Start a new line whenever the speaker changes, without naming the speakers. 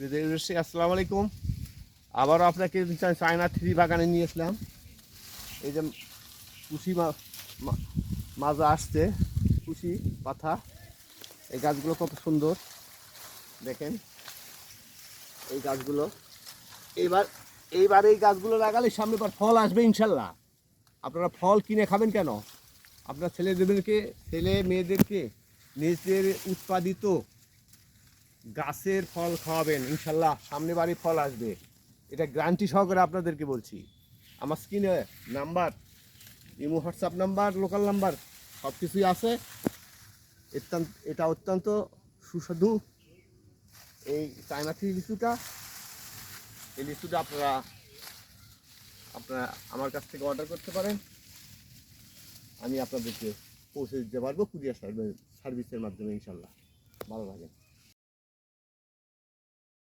আসসালামু আলাইকুম। আবারও আপনাকে চায়না থ্রি বাগানে নিয়ে এসলাম এই যে কুশি মাজা আসছে, কুশি পাতা এই গাছগুলো কত সুন্দর। দেখেন, এই গাছগুলো। এইবার এইবার এই গাছগুলো লাগালে সামনে বার ফল আসবে, ইনশাল্লাহ। আপনারা ফল কিনে খাবেন কেন? আপনার ছেলেদেরকে ছেলে মেয়েদেরকে নিজের উৎপাদিত গাছের ফল খাওয়াবেন, ইনশাল্লাহ সামনে বাড়ি ফল আসবে। এটা গ্যারান্টি সহকারে আপনাদেরকে বলছি। আমার স্ক্রিনে number imo WhatsApp number local number সব কিছুই আছে এটা অত্যন্ত সুস্বাদু। এই চায়না থ্রি লিচুটা, এই লিচুটা আপনারা আপনারা আমার কাছ থেকে অর্ডার করতে পারেন। আমি আপনাদেরকে পৌঁছে দিতে পারব, কুরিয়ার সার্ভিসের মাধ্যমে, ইনশাল্লাহ। ভালো থাকেন।